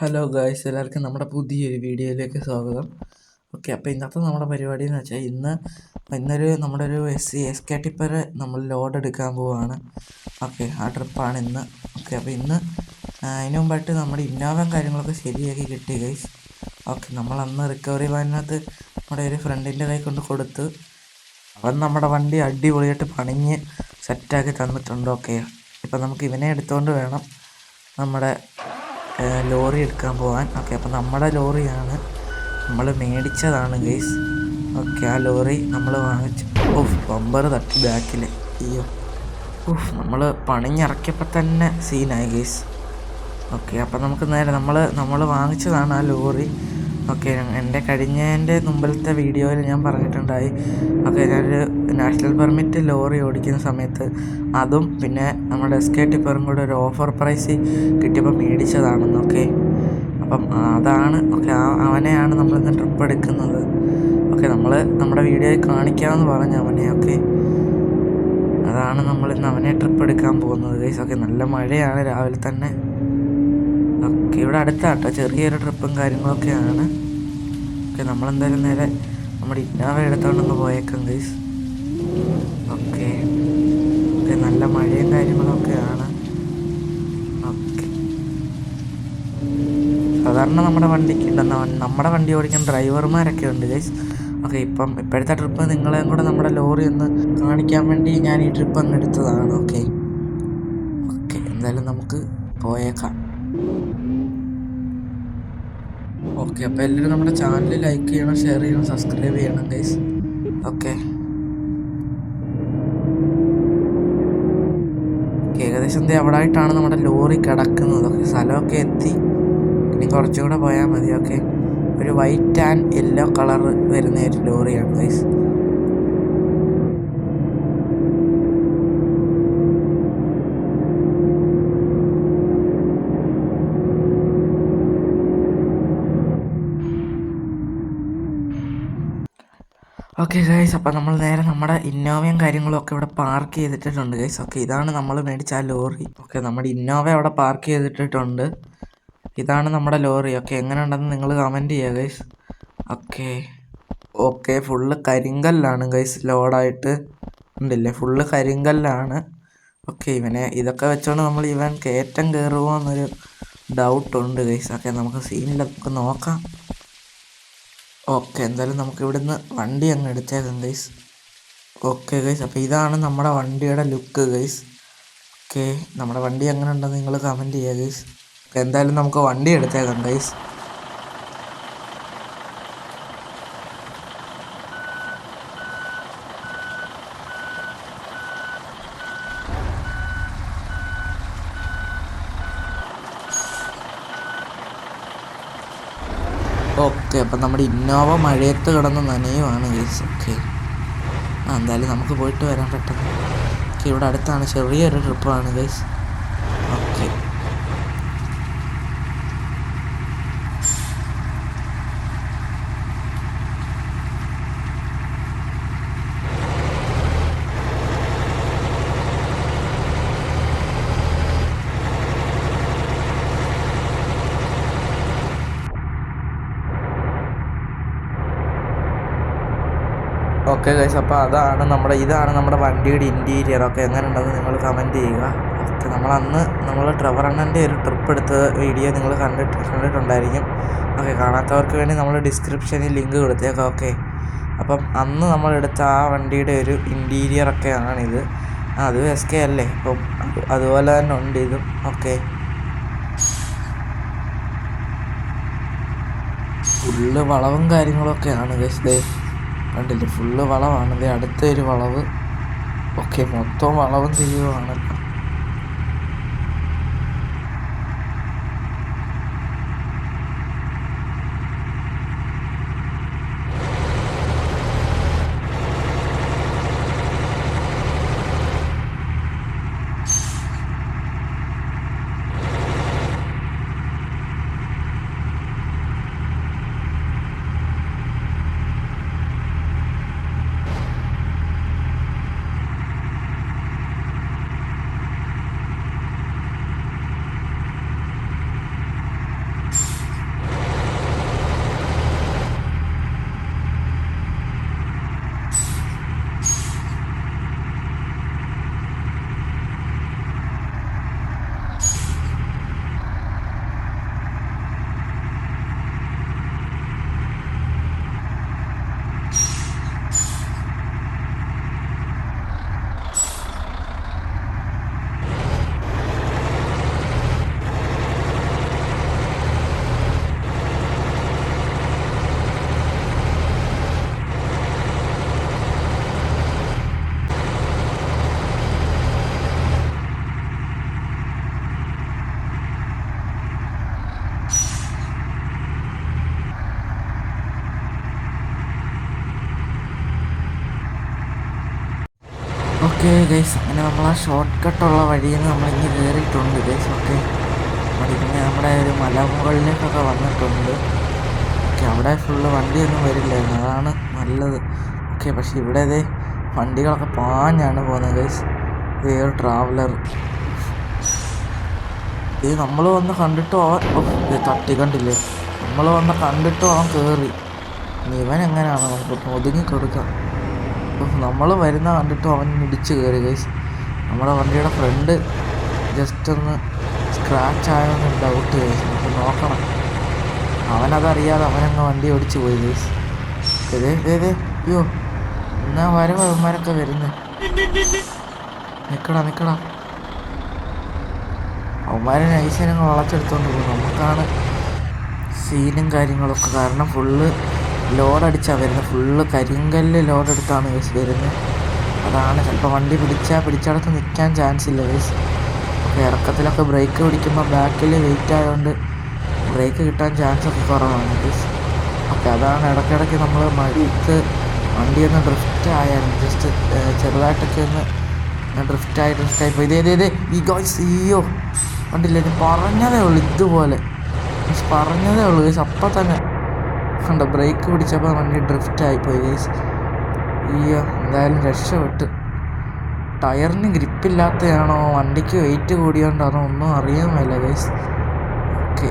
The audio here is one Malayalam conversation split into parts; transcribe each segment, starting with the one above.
ഹലോ ഗായ്സ് എല്ലാവർക്കും നമ്മുടെ പുതിയൊരു വീഡിയോയിലേക്ക് സ്വാഗതം. ഓക്കെ അപ്പോൾ ഇന്നത്തെ നമ്മുടെ പരിപാടി എന്ന് വെച്ചാൽ ഇന്ന് ഇന്നൊരു നമ്മുടെ ഒരു S C S K tipper നമ്മൾ ലോഡ് എടുക്കാൻ പോവുകയാണ് ഓക്കെ ആ ട്രിപ്പാണ് ഇന്ന്. ഓക്കെ അപ്പോൾ ഇന്ന് അതിന് മുമ്പായിട്ട് നമ്മുടെ ഇന്നോവയും കാര്യങ്ങളൊക്കെ ശരിയാക്കി കിട്ടി ഗൈസ് ഓക്കെ നമ്മൾ അന്ന് റിക്കവറി വാനിനകത്ത് നമ്മുടെ ഒരു ഫ്രണ്ടിന്റെ കൈ കൊണ്ട് കൊടുത്ത് അവൻ നമ്മുടെ വണ്ടി അടിപൊളിയായിട്ട് പണിഞ്ഞ് സെറ്റാക്കി തന്നിട്ടുണ്ട്. ഓക്കെ ഇപ്പം നമുക്ക് ഇവനെ എടുത്തുകൊണ്ട് വേണം നമ്മുടെ ലോറി എടുക്കാൻ പോകാൻ ഓക്കെ അപ്പോൾ നമ്മുടെ ലോറിയാണ്. നമ്മൾ മേടിച്ചതാണ് ഗൈസ് ഓക്കെ ആ ലോറി നമ്മൾ വാങ്ങിച്ചു. ഓഫ് ബമ്പർ തട്ടി ബാക്കിൽ അയ്യോ. ഓഫ് നമ്മൾ പണിഞ്ഞിറക്കിയപ്പോൾ തന്നെ സീനായി ഗൈസ് ഓക്കെ അപ്പം നമുക്ക് നേരെ നമ്മൾ നമ്മൾ വാങ്ങിച്ചതാണ് ആ ലോറി. ഓക്കെ എന്റെ കഴിഞ്ഞതിന്റെ മുമ്പിലത്തെ വീഡിയോയിൽ ഞാൻ പറഞ്ഞിട്ടുണ്ടായി. ഓക്കെ ഞാനൊരു നാഷണൽ പെർമിറ്റ് ലോറി ഓടിക്കുന്ന സമയത്ത് അതും പിന്നെ നമ്മുടെ എസ് കെ ടിപ്പറും കൂടെ ഒരു ഓഫർ പ്രൈസ് കിട്ടിയപ്പോൾ മേടിച്ചതാണെന്ന് ഓക്കെ. അപ്പം അതാണ് ഓക്കെ അവനെയാണ് നമ്മളിന്ന് ട്രിപ്പ് എടുക്കുന്നത്. ഓക്കെ നമ്മൾ നമ്മുടെ വീഡിയോയിൽ കാണിക്കാമെന്ന് പറഞ്ഞു അവനെ ഓക്കെ. അതാണ് നമ്മളിന്ന് അവനെ ട്രിപ്പ് എടുക്കാൻ പോകുന്നത് ഗൈസ്. ഓക്കെ നല്ല മഴയാണ് രാവിലെ തന്നെ. ഓക്കെ ഇവിടെ അടുത്താട്ടോ. ചെറിയൊരു ട്രിപ്പും കാര്യങ്ങളൊക്കെയാണ്. ഓക്കെ നമ്മളെന്തായാലും നേരെ നമ്മുടെ ഇന്നോവ എടുത്തോണ്ടൊന്ന് പോയേക്കാം ഗൈസ് ഓക്കെ. ഓക്കെ നല്ല മഴയും കാര്യങ്ങളൊക്കെയാണ്. ഓക്കെ. സാധാരണ നമ്മുടെ വണ്ടിക്ക് ഉണ്ടെന്ന നമ്മുടെ വണ്ടി ഓടിക്കാൻ ഡ്രൈവർമാരൊക്കെ ഉണ്ട് ഗൈസ് ഓക്കെ ഇപ്പം ഇപ്പോഴത്തെ ട്രിപ്പ് നിങ്ങളെയും കൂടെ നമ്മുടെ ലോറി ഒന്ന് കാണിക്കാൻ വേണ്ടി ഞാൻ ഈ ട്രിപ്പ് അങ്ങ് എടുത്തതാണ് ഓക്കെ. ഓക്കെ എന്തായാലും നമുക്ക് പോയേക്കാം. ഓക്കെ അപ്പോൾ എല്ലാവരും നമ്മുടെ ചാനൽ ലൈക്ക് ചെയ്യണം ഷെയർ ചെയ്യണം സബ്സ്ക്രൈബ് ചെയ്യണം ഗൈസ് ഓക്കെ ഏകദേശം എന്ത് അവിടെ ആയിട്ടാണ് നമ്മുടെ ലോറി കിടക്കുന്നത്. ഓക്കെ സ്ഥലമൊക്കെ എത്തി. ഇനി കുറച്ചുകൂടെ പോയാൽ മതി. ഓക്കെ ഒരു വൈറ്റ് ആൻഡ് യെല്ലോ കളർ വരുന്ന ഒരു ലോറിയാണ് ഗൈസ് ഓക്കെ ഗൈസ് അപ്പോൾ നമ്മൾ നേരെ നമ്മുടെ ഇന്നോവയും കാര്യങ്ങളും ഒക്കെ ഇവിടെ പാർക്ക് ചെയ്തിട്ടിട്ടുണ്ട് ഗൈസ് ഓക്കെ ഇതാണ് നമ്മൾ മേടിച്ച ആ ലോറി. ഓക്കെ നമ്മുടെ ഇന്നോവ അവിടെ പാർക്ക് ചെയ്തിട്ടിട്ടുണ്ട്. ഇതാണ് നമ്മുടെ ലോറി. ഓക്കെ എങ്ങനെ ഉണ്ടെന്ന് നിങ്ങൾ കമന്റ് ചെയ്യുക ഗൈസ് ഓക്കെ ഓക്കെ ഫുള്ള് കരിങ്കല്ലാണ് ഗൈസ് ലോഡായിട്ട് ഉണ്ടില്ലേ? ഫുള്ള് കരിങ്കല്ലാണ്. ഓക്കെ ഇവനെ ഇതൊക്കെ വെച്ചോണ്ട് നമ്മൾ ഇവൻ കയറ്റം കയറുമോ എന്നൊരു ഡൗട്ടുണ്ട് ഗൈസ് ഓക്കെ നമുക്ക് സീനിൽ നമുക്ക് നോക്കാം. ഓക്കെ എന്തായാലും നമുക്ക് ഇവിടുന്ന് വണ്ടി അങ്ങ് എടുത്തേക്കാം ഗൈസ് ഓക്കെ ഗൈസ് അപ്പോൾ ഇതാണ് നമ്മുടെ വണ്ടിയുടെ ലുക്ക് ഗൈസ് ഓക്കെ നമ്മുടെ വണ്ടി എങ്ങനെ ഉണ്ടെന്ന് നിങ്ങൾ കമന്റ് ചെയ്യുക ഗൈസ് എന്തായാലും നമുക്ക് വണ്ടി എടുത്തേക്കാം ഗൈസ് ഓക്കെ അപ്പം നമ്മുടെ ഇന്നോവ മഴയത്ത് കിടന്ന് നനയുവാണ് ഗൈസ്. ഓക്കെ. ആ എന്തായാലും നമുക്ക് പോയിട്ട് വരാൻ പെട്ടെന്ന്. ഓക്കെ ഇവിടെ അടുത്താണ് ചെറിയൊരു ട്രിപ്പാണ് ഗൈസ് ഓക്കെ ഓക്കെ ഗൈസ് അപ്പോൾ അതാണ് നമ്മുടെ ഇതാണ് നമ്മുടെ വണ്ടിയുടെ ഇന്റീരിയർ ഒക്കെ എങ്ങനെ ഉണ്ടെന്ന് നിങ്ങൾ കമന്റ് ചെയ്യുക. ഓക്കെ നമ്മൾ അന്ന് നമ്മൾ ട്രവർ അണ്ണന്റെ ഒരു ട്രിപ്പ് എടുത്ത വീഡിയോ നിങ്ങൾ കണ്ടിട്ട് കണ്ടിട്ടുണ്ടായിരിക്കും. ഓക്കെ കാണാത്തവർക്ക് വേണ്ടി നമ്മൾ ഡിസ്ക്രിപ്ഷനിൽ ലിങ്ക് കൊടുത്തേക്കാം. ഓക്കെ അപ്പം അന്ന് നമ്മൾ എടുത്ത ആ വണ്ടിയുടെ ഒരു ഇന്റീരിയർ ഒക്കെയാണിത് അതും എസ് കെ അല്ലേ? അപ്പം അതുപോലെ തന്നെ ഉണ്ട് ഇതും. ഓക്കെ ഫുള്ള് വളവും കാര്യങ്ങളൊക്കെയാണ് ഗസ്റ്റ് കണ്ടില്ലേ? ഫുള്ള് വളവാണ് ദേ അടുത്ത ഒരു വളവ്. ഓക്കെ മൊത്തം വളവും തിരിവുമാണല്ലോ ഗൈസ് അങ്ങനെ നമ്മൾ ആ ഷോർട്ട് കട്ടുള്ള വഴിയിൽ നിന്ന് നമ്മളിങ്ങനെ കയറിയിട്ടുണ്ട് ഗൈസ് ഓക്കെ പിന്നെ നമ്മുടെ ഒരു മലമുകളിലേക്കൊക്കെ വന്നിട്ടുണ്ട്. ഓക്കെ അവിടെ ഫുള്ള് വണ്ടിയൊന്നും വരില്ലായിരുന്നു. അതാണ് നല്ലത്. ഓക്കെ പക്ഷേ ഇവിടെ ഇതേ വണ്ടികളൊക്കെ പാഞ്ഞാണ് പോകുന്നത് ഗൈസ് ഇതേ ട്രാവലർ ഇത് നമ്മൾ വന്ന് കണ്ടിട്ട്? അവൻ തട്ടി കണ്ടില്ലേ? നമ്മൾ വന്ന് കണ്ടിട്ട്? അവൻ കയറി ഇവൻ എങ്ങനെയാണ്? നമുക്ക് ഒതുങ്ങി കൊടുക്കാം. നമ്മൾ വരുന്ന കണ്ടിട്ട് അവൻ ഇടിച്ച് കയറി ഗൈസ് നമ്മുടെ വണ്ടിയുടെ ഫ്രണ്ട് ജസ്റ്റ് ഒന്ന് സ്ക്രാച്ച് ആയെന്ന് ഡൗട്ട് ഗൈസ് നമുക്ക് നോക്കണം. അവനതറിയാതെ അവനങ്ങ് വണ്ടി ഓടിച്ച് പോയി ഗൈസ് ഇതേ അയ്യോ. എന്നാ വരവ് അവന്മാരൊക്കെ വരുന്നു. നിക്കടാ നിക്കടാ. അവന്മാരെ നൈസിനങ്ങ് വളച്ചെടുത്തോണ്ട് പോകും നമുക്കാണ് സീനും കാര്യങ്ങളൊക്കെ കാരണം ഫുള്ള് ലോഡടിച്ചാണ് വരുന്നത് ഫുള്ള് കരിങ്കല്ല് ലോഡെടുത്താണ് ഗൈസ് വരുന്നത് അതാണ്. ചിലപ്പോൾ വണ്ടി പിടിച്ചാൽ പിടിച്ചടത്ത് നിൽക്കാൻ ചാൻസ് ഇല്ല ഗൈസ് അപ്പോൾ ഇറക്കത്തിലൊക്കെ ബ്രേക്ക് പിടിക്കുമ്പോൾ ബാക്കിൽ വെയിറ്റ് ആയതുകൊണ്ട് ബ്രേക്ക് കിട്ടാൻ ചാൻസ് ഒക്കെ കുറവാണ് ഗൈസ് അപ്പോൾ അതാണ്. ഇടയ്ക്കിടയ്ക്ക് നമ്മൾ മടിക്ക് വണ്ടി ഒന്ന് ഡ്രിഫ്റ്റ് ആയായിരുന്നു ജസ്റ്റ് ചെറുതായിട്ടൊക്കെ ഒന്ന് ഡ്രിഫ്റ്റായി ഡ്രിഫ്റ്റായി പോയി. ഇതേ ഇതേ ഈ ഗോയ്സ് കണ്ടില്ല? ഞാൻ പറഞ്ഞതേ ഉള്ളൂ ഇതുപോലെ. പറഞ്ഞതേ ഉള്ളൂ ഗൈസ് അപ്പം തന്നെ കണ്ടോ? ബ്രേക്ക് പിടിച്ചപ്പോൾ വണ്ടി ഡ്രിഫ്റ്റ് പോയി ഗൈസ് അയ്യോ എന്തായാലും രക്ഷപ്പെട്ട്. ടയറിന് ഗ്രിപ്പില്ലാത്തതാണോ വണ്ടിക്ക് വെയിറ്റ് കൂടിയോണ്ടാണോ ഒന്നും അറിയാൻ മേല ഗൈസ് ഓക്കെ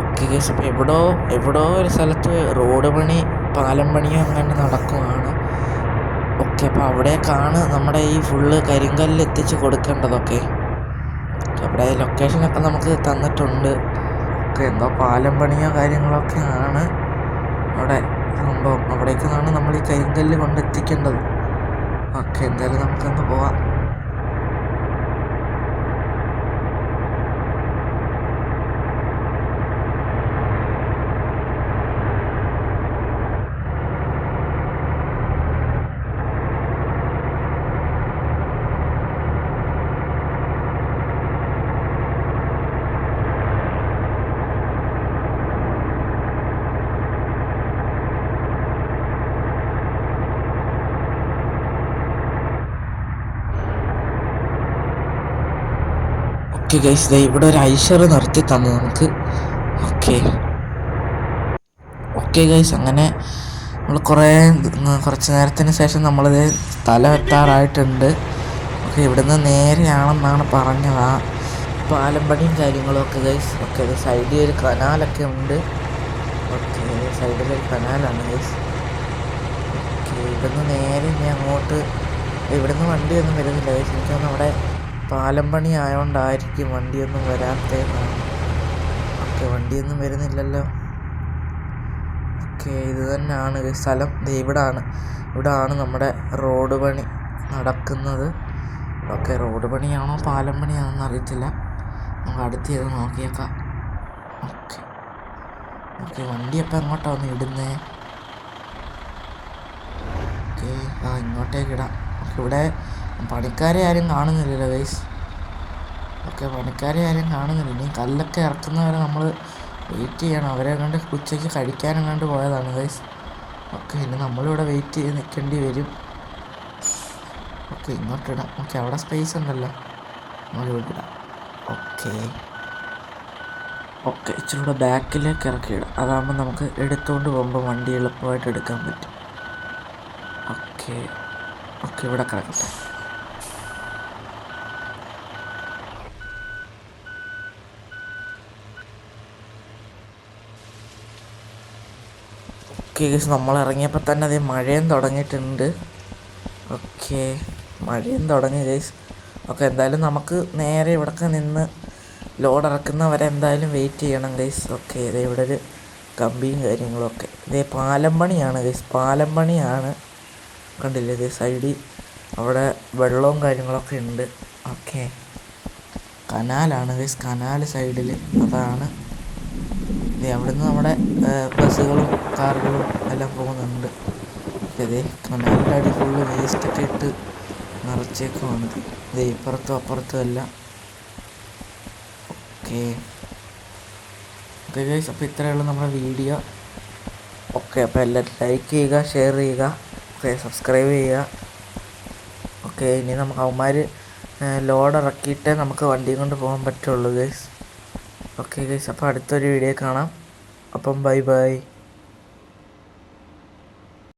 ഓക്കെ ഗൈസ് അപ്പോൾ എവിടോ എവിടോ ഒരു സ്ഥലത്ത് റോഡ് പണി പാലം പണിയോ അങ്ങനെ നടക്കുവാണ്. ഓക്കെ അപ്പോൾ അവിടേക്കാണ് നമ്മുടെ ഈ ഫുള്ള് കരിങ്കല്ല് എത്തിച്ച് കൊടുക്കേണ്ടതൊക്കെ അവിടെ ലൊക്കേഷനൊക്കെ നമുക്ക് തന്നിട്ടുണ്ട്. ഒക്കെ എന്തോ പാലം പണിയോ കാര്യങ്ങളൊക്കെ ആണ് അവിടെ. സംഭവം അവിടേക്കാണ് നമ്മൾ ഈ കരിങ്കല്ല് കൊണ്ടെത്തിക്കേണ്ടത്. ഓക്കെ എന്തായാലും നമുക്കൊന്ന് പോവാം. ഓക്കെ ഗൈസ് ദേ ഇവിടെ ഒരു ഐഷർ നിർത്തി തന്നു നമുക്ക്. ഓക്കെ. ഓക്കെ ഗൈസ് അങ്ങനെ നമ്മൾ കുറേ കുറച്ച് നേരത്തിന് ശേഷം നമ്മളിത് സ്ഥലം എത്താറായിട്ടുണ്ട് ഓക്കെ ഇവിടുന്ന് നേരെയാണെന്നാണ് പറഞ്ഞത് ആ പാലമ്പടിയും കാര്യങ്ങളൊക്കെ ഗൈസ് ഓക്കെ അത് സൈഡിൽ ഒരു കനാലൊക്കെ ഉണ്ട്. ഓക്കെ സൈഡിലൊരു കനാലാണ് ഗൈസ് ഓക്കെ ഇവിടുന്ന് നേരെ ഇനി അങ്ങോട്ട് ഇവിടുന്ന് വണ്ടിയൊന്നും വരുന്നില്ല ഗൈസ് എനിക്കൊന്നും അവിടെ പാലം പണി ആയതുകൊണ്ടായിരിക്കും വണ്ടിയൊന്നും വരാത്തതെന്നാണ് ഓക്കെ വണ്ടിയൊന്നും വരുന്നില്ലല്ലോ. ഓക്കെ ഇത് തന്നെയാണ് സ്ഥലം ഇവിടാണ്. ഇവിടാണ് നമ്മുടെ റോഡ് പണി നടക്കുന്നത്. ഓക്കെ റോഡ് പണിയാണോ പാലം പണിയാണെന്ന് അറിയത്തില്ല. നമുക്ക് അടുത്ത് ചെയ്ത് നോക്കിയേക്കാം. ഓക്കെ ഓക്കെ വണ്ടി അപ്പം എങ്ങോട്ടാണ് ഒന്ന് ഇടുന്നേ? ഓക്കെ ആ ഇങ്ങോട്ടേക്ക് ഇടാം. ഇവിടെ പണിക്കാരെ ആരും കാണുന്നില്ലല്ലോ ഗൈസ് ഓക്കെ പണിക്കാരെ ആരും കാണുന്നില്ല. ഇനി കല്ലൊക്കെ ഇറക്കുന്നവരെ നമ്മൾ വെയിറ്റ് ചെയ്യണം. അവരെ കണ്ട് ഉച്ചയ്ക്ക് കഴിക്കാനും കണ്ട് പോയതാണ് ഗൈസ് ഓക്കെ ഇനി നമ്മളിവിടെ വെയിറ്റ് ചെയ്ത് നിൽക്കേണ്ടി വരും. ഓക്കെ ഇങ്ങോട്ടിടാം ഓക്കെ അവിടെ സ്പേസ് ഉണ്ടല്ലോ. നമ്മളിവിടെ ഇടാം. ഓക്കെ. ഓക്കെ ഇച്ചിരി കൂടെ ബാക്കിലേക്ക് ഇറക്കിയിടാം അതാകുമ്പോൾ നമുക്ക് എടുത്തുകൊണ്ട് പോകുമ്പോൾ വണ്ടി എളുപ്പമായിട്ട് എടുക്കാൻ പറ്റും. ഓക്കെ. ഓക്കെ ഇവിടെ കിടക്കട്ടെ. ഗൈസ് നമ്മൾ ഇറങ്ങിയപ്പോൾ തന്നെ അതേ മഴയും തുടങ്ങിയിട്ടുണ്ട്. ഓക്കെ മഴയും തുടങ്ങി ഗൈസ് ഓക്കെ എന്തായാലും നമുക്ക് നേരെ ഇവിടൊക്കെ നിന്ന് ലോഡ് ഇറക്കുന്നവരെ എന്തായാലും വെയിറ്റ് ചെയ്യണം ഗൈസ് ഓക്കെ ഇതേ ഇവിടെ ഒരു കമ്പിയും കാര്യങ്ങളൊക്കെ ഇതേ പാലം പണിയാണ് ഗൈസ് പാലം പണിയാണ് കണ്ടില്ലേ ഇതേ സൈഡിൽ അവിടെ വെള്ളവും കാര്യങ്ങളൊക്കെ ഉണ്ട്. ഓക്കെ കനാലാണ് ഗൈസ് കനാൽ സൈഡിൽ അതാണ് ദേ അവിടുന്ന് നമ്മുടെ ബസ്സുകളും കാറുകളും എല്ലാം പോകുന്നുണ്ട്. ഇതേ കനാലിന്റെ അടി ഫുള്ള് വേസ്റ്റൊക്കെ ഇട്ട് നിറച്ചേക്കുമാണ് ദേ ഇപ്പുറത്തും അപ്പുറത്തും എല്ലാം. ഓക്കെ. ഓക്കെ അപ്പോൾ ഇത്രയേ ഉള്ളൂ നമ്മുടെ വീഡിയോ. ഓക്കെ അപ്പോൾ എല്ലാവരും ലൈക്ക് ചെയ്യുക ഷെയർ ചെയ്യുക ഓക്കെ സബ്സ്ക്രൈബ് ചെയ്യുക. ഓക്കെ ഇനി നമുക്ക് അവന്മാർ ലോഡ് ഇറക്കിയിട്ടേ നമുക്ക് വണ്ടിയും കൊണ്ട് പോകാൻ പറ്റുള്ളൂ ഗൈസ് ഓക്കെ ഗൈസ് അപ്പോൾ അടുത്തൊരു വീഡിയോ കാണാം. അപ്പം ബൈ ബൈ